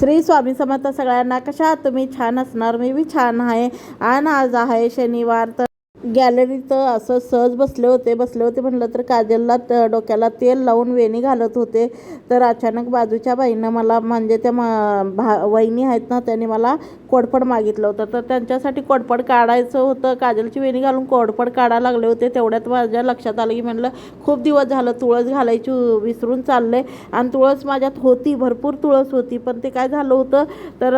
श्री स्वामी समर्थ सगळ्यांना कशा तुम्ही छान असणार मी बी छान आहे. आणि आज आहे शनिवार तर गॅलरीत असं सहज बसले होते बसले होते म्हटलं तर काजलला त- डोक्याला तेल लावून वेणी घालत होते. तर अचानक बाजूच्या बाईनं मला म्हणजे त्या मा- भा वहिनी आहेत ना त्यांनी मला कोडपड मागितलं होतं. तर त्यांच्यासाठी कोडपड काढायचं होतं. काजलची वेणी घालून कोडपड काढायला लागले होते. तेवढ्यात माझ्या लक्षात आलं की म्हणलं खूप दिवस झालं तुळस घालायची विसरून चालले. आणि तुळस माझ्यात होती भरपूर तुळस होती. पण ते काय झालं होतं? तर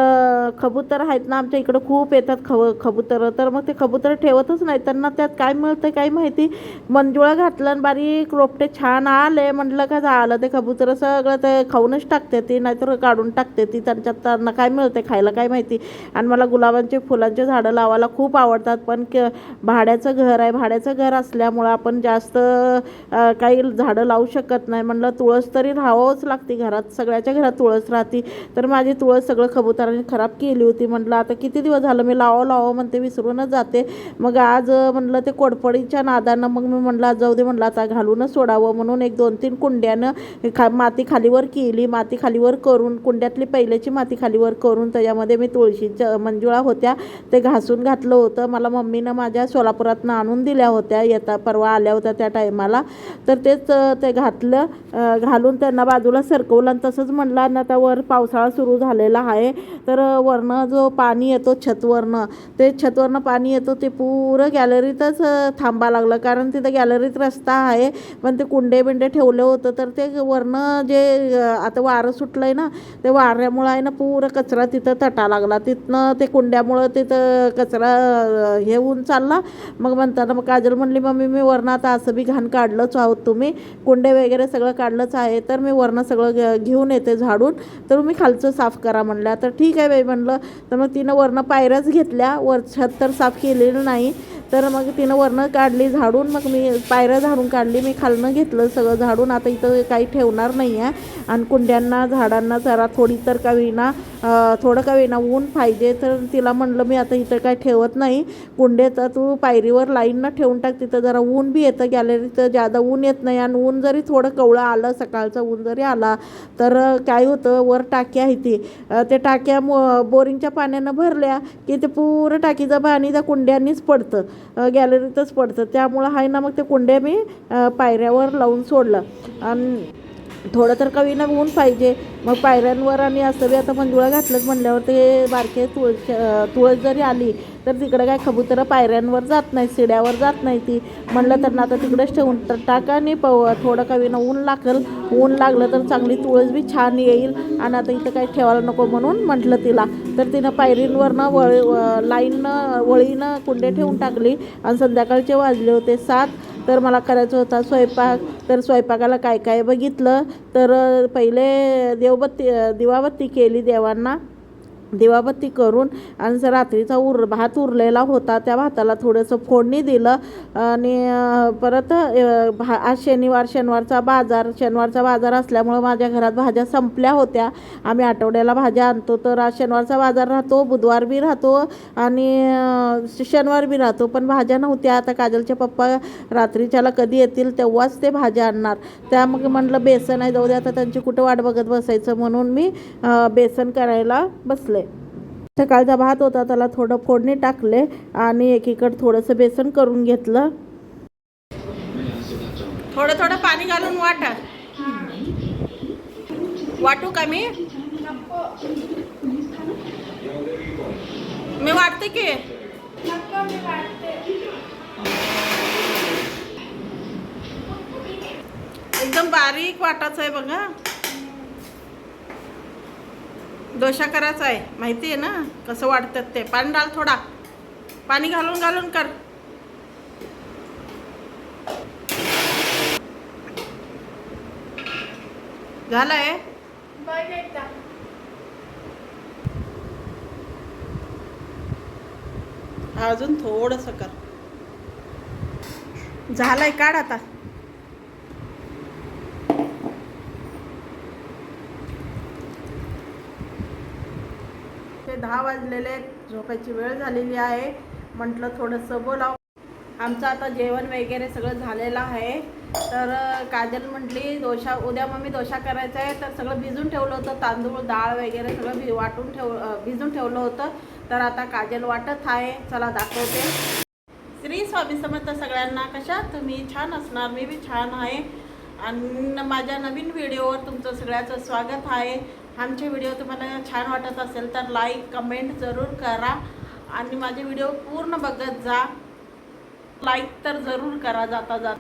कबूतर आहेत ना आमच्या इकडं खूप येतात खव कबूतर तर मग ते कबूतर ठेवतच नाही. त्यांना त्यात काय मिळतं काय माहिती? मंजुळा घातलं आणि बारीक रोपटे छान आले. म्हटलं का झालं ते कबूतर सगळं ते खाऊनच टाकते ती नाहीतर काढून टाकते ती. त्यांच्यात त्यांना काय मिळते खायला काय माहिती? आणि मला गुलाबांचे फुलांचे झाडं लावायला खूप आवडतात. पण क भाड्याचं घर आहे. भाड्याचं घर असल्यामुळं आपण जास्त काही झाडं लावू शकत नाही. म्हणलं तुळस तरी राहावंच लागते घरात. सगळ्याच्या घरात तुळस राहते. तर माझी तुळस सगळं कबुतरांनी खराब केली होती. म्हटलं आता किती दिवस झालं मी लावावं लावावं म्हणते विसरूनच जाते. मग आज म्हटलं म्हणलं ते कोडपडीच्या नादानं मग मी म्हटलं आज जाऊ दे म्हटलं आता घालूनच सोडावं म्हणून एक दोन तीन कुंड्यानं खा माती खालीवर केली. माती खालीवर करून कुंड्यातली पहिल्याची माती खालीवर करून त्याच्यामध्ये मी तुळशी च मंजुळा होत्या ते घासून घातलं होतं. मला मम्मीनं माझ्या सोलापुरातनं आणून दिल्या होत्या. येता परवा आल्या होत्या त्या टायमाला. तर तेच ते घातलं. घालून त्यांना बाजूला सरकवलं आणि तसंच म्हणलं आणि आता वर पावसाळा सुरू झालेला आहे. तर वरनं जो पाणी येतो छतवरनं ते छतवरनं पाणी येतो ते पुरं गॅलरीतच थांबा लागलं. कारण तिथं गॅलरीत रस्ता आहे पण ते कुंडे बिंडे ठेवलं होतं. तर ते वरनं जे आता वारं सुटलं आहे ना ते वाऱ्यामुळं आहे ना पुरं कचरा तिथं तटा लागला. तिथं तिथनं ते कुंड्यामुळं तिथं कचरा हे होऊन चालला. मग म्हणताना मग काजल म्हणली मम्मी मी वरनं आता असं बी घाण काढलंच आहोत तुम्ही. कुंडे वगैरे सगळं काढलंच आहे तर मी वरनं सगळं घेऊन येते झाडून. तर मी खालचं साफ करा म्हणल्या. तर ठीक आहे बाई म्हणलं. तर मग तिनं वरनं पायऱ्याच घेतल्या. वर छत तर साफ केलेलं नाही. तर मग तिनं वरनं काढली झाडून मग मी पायऱ्या झाडून काढली. मी खालनं घेतलं सगळं झाडून. आता इथं काही ठेवणार नाही आहे आणि कुंड्यांना झाडांना जरा थोडी तर का विना थोडं का विना ऊन पाहिजे. तर तिला म्हणलं मी आता इथं काय ठेवत नाही. कुंड्यात तू पायरीवर लाईननं ठेवून टाक. तिथं जरा ऊन बी येतं. गॅलरीत जादा ऊन येत नाही. आणि ऊन जरी थोडं कवळं आलं सकाळचं ऊन जरी आला तर काय होतं? वर टाक्या आहे ती. ते टाक्या मो बोरिंगच्या पाण्यानं भरल्या की ते पुरं टाकीचं पाणी त्या कुंड्यांनीच पडतं. गॅलरीतच पडतं. त्यामुळं आहे ना मग ते कुंड्या मी पायऱ्यावर लावून सोडलं. आणि थोडं तर कवीनं ऊन पाहिजे. मग पायऱ्यांवर आणि असं बी आता मंजुळा घातलंच म्हणल्यावर ते बारके तुळस तुळस जरी आली तर तिकडं काय कबुतरं पायऱ्यांवर जात नाही सिड्यावर जात नाही ती. म्हणलं तर ना आता तिकडेच ठेवून तर टाका आणि पव थोडं कवीनं ऊन लागल. ऊन लागलं तर चांगली तुळस बी छान येईल. आणि आता इथं काही ठेवायला नको म्हणून म्हटलं तिला. तर तिनं पायरींवरनं वळ लाईननं वळीनं कुंडे ठेवून टाकली. आणि संध्याकाळचे वाजले होते सात. तर मला करायचं होता स्वयंपाक. तर स्वयंपाकाला काय काय बघितलं. तर पहिले देवबत्ती दिवाबत्ती केली देवांना. दिवाबत्ती करून आणि जर रात्रीचा उर भात उरलेला होता त्या भाताला थोडंसं फोडणी दिलं आणि परत भा आज शनिवार शनिवारचा बाजार शनिवारचा बाजार असल्यामुळं माझ्या घरात भाज्या संपल्या होत्या. आम्ही आठवड्याला भाज्या आणतो तर आज शनिवारचा बाजार राहतो बुधवार बी राहतो आणि शनिवार बी राहतो पण भाज्या नव्हत्या. आता काजलचे पप्पा रात्रीच्याला कधी येतील तेव्हाच ते भाज्या आणणार. त्या मग म्हटलं बेसन आहे जाऊ दे आता त्यांची कुठं वाट बघत बसायचं. म्हणून मी बेसन करायला बसले. सकाळचा भात होता त्याला थोडं फोडणी टाकले आणि एकीकडं थोडंसं बेसन करून घेतलं. थोडं थोडं पाणी घालून वाटा. वाटू का मी? मी वाटते की. एकदम बारीक वाटायचं आहे बघा. डोशा करायचा आहे. माहिती आहे ना? कसं वाटतात ते. पाणी डाल थोडा. पाणी घालून घालून कर. झालंय? अजून थोडस कर. झालंय काढ आता. वाजले दहा वाजलेले आहेत, झोपायची वेळ झालेली आहे. म्हटलं थोडंसं बोलाव. आमचं आता जेवण वगैरे सगळं झालेलं आहे. तर काजल म्हटली दोशा उद्या मम्मी दोशा करायचा आहे. तर सगळं भिजून ठेवलं होतं. तांदूळ डाळ वगैरे सगळं भि वाटून ठेव भिजून ठेवलं होतं. तर आता काजल वाटत आहे. चला दाखवते. श्री स्वामी समर्थ सगळ्यांना कशा तुम्ही? छान असणार. मी बी छान आहे. आणि माझ्या नवीन व्हिडिओवर तुमचं सगळ्याचं स्वागत आहे. आमचे व्हिडिओ तुम्हाला छान वाटत असेल तर लाईक कमेंट जरूर करा. आणि माझे व्हिडिओ पूर्ण बघत जा. लाईक तर जरूर करा जाता जात.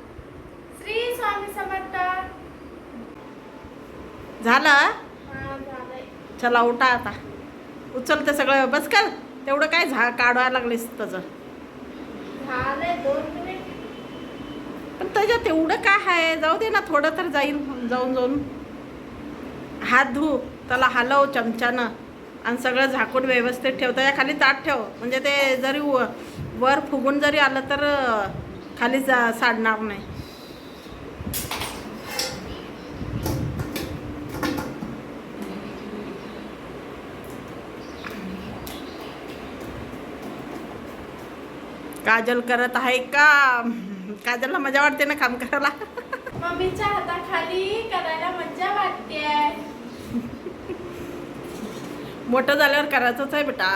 श्री स्वामी समर्थ. झालं? हा. चला उठा आता. उचल ते सगळं बस कर तेवढं काय झा काढवायला लागलीस त्याचं. झालंय दोन मिनिट पण त्याच्यात एवढं काय आहे? जाऊ दे ना थोडं तर जाईल. जाऊन जाऊन. हात धु. त्याला हलव चमच्यानं. आणि सगळं झाकून व्यवस्थित ठेव. या खाली ताट ठेव. म्हणजे ते जरी व- वर फुगून जरी आलं तर खाली जा साडणार नाही. काजल करत आहे का काजलला मजा वाटते ना काम करायला? मम्मीच्या हाताखाली करायला मजा वाटते. मोठं झाल्यावर करायचंच आहे बेटा.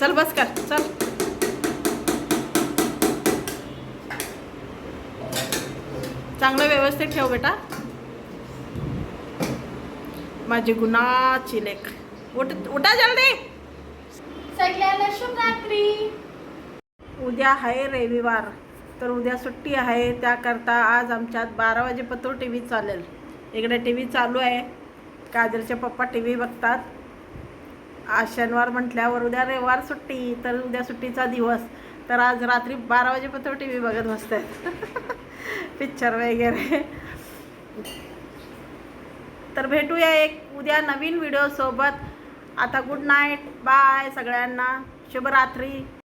चल बस कर चल. चांगलं व्यवस्थित ठेव बेटा. माझी गुणाची लेख. उठ उठा जल्दी. सगळ्याला शुभ रात्री उद्या आहे रविवार तर उद्या सुट्टी आहे त्याकरता आज आमच्यात बारा वाजेपत्र टी व्ही चालेल. इकडे टी व्ही चालू आहे. काजलचे पप्पा टी व्ही बघतात. आज शनिवार म्हटल्यावर उद्या रविवार सुट्टी तर उद्या सुट्टीचा दिवस. तर आज रात्री बारा वाजेपर्यंत टी व्ही बघत बसतात. पिक्चर वगैरे. तर भेटूया एक उद्या नवीन व्हिडिओसोबत आता गुड नाईट बाय सगळ्यांना. शुभरात्री.